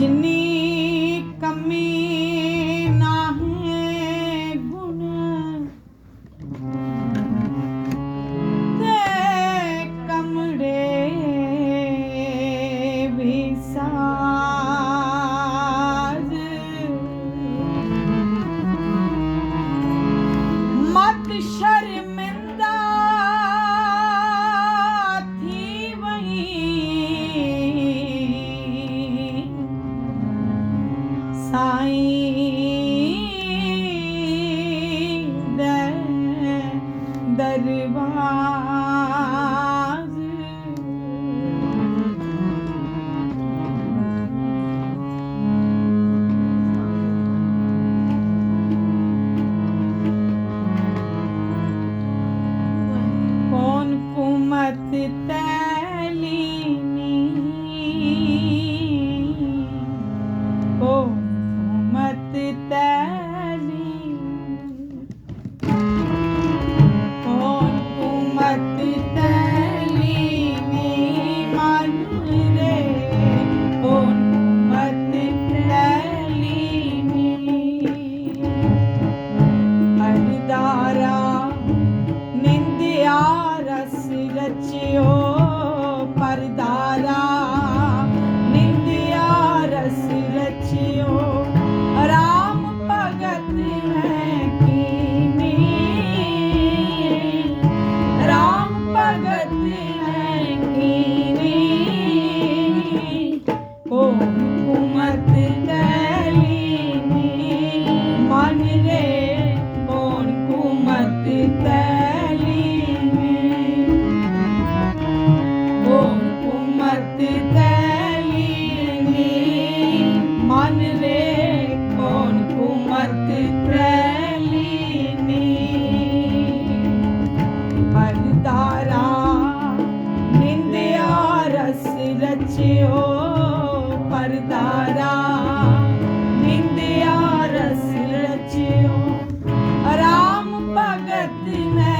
you need that did that ਰਚਿਓ ਪਰਦਾਰਾ ਨਿੰਦਿਆ ਰਸ ਰਚਿਓ ਆਰਾਮ ਭਗਤ ਮੈਂ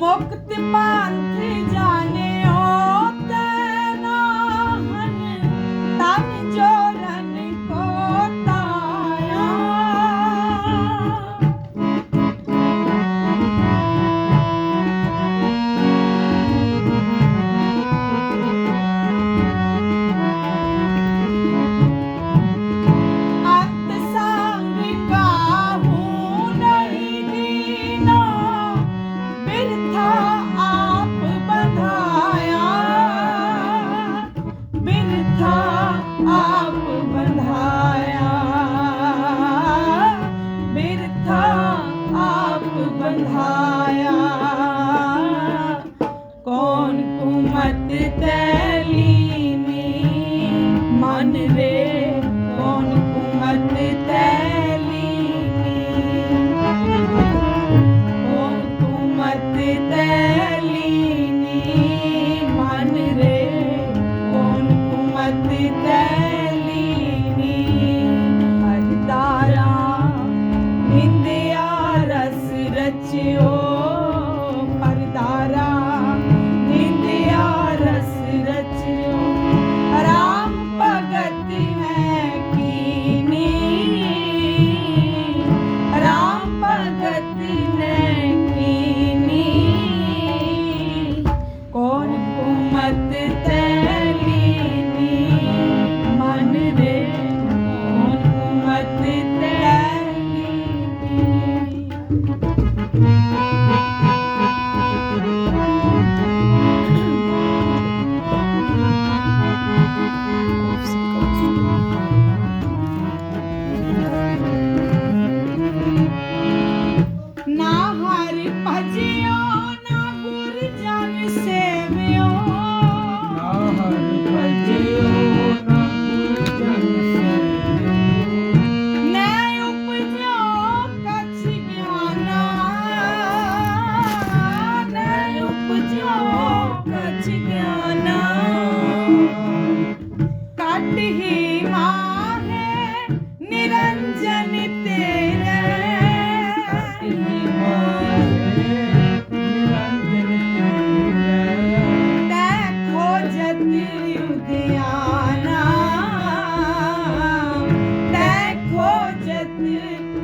मुक्ति पान ਆਪ ਬੰਧਾਇਆ। ਬਿਰਥਾ ਆਪ ਬੰਧਾਇਆ। ਕੌਣ ਤੂੰ to.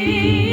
You.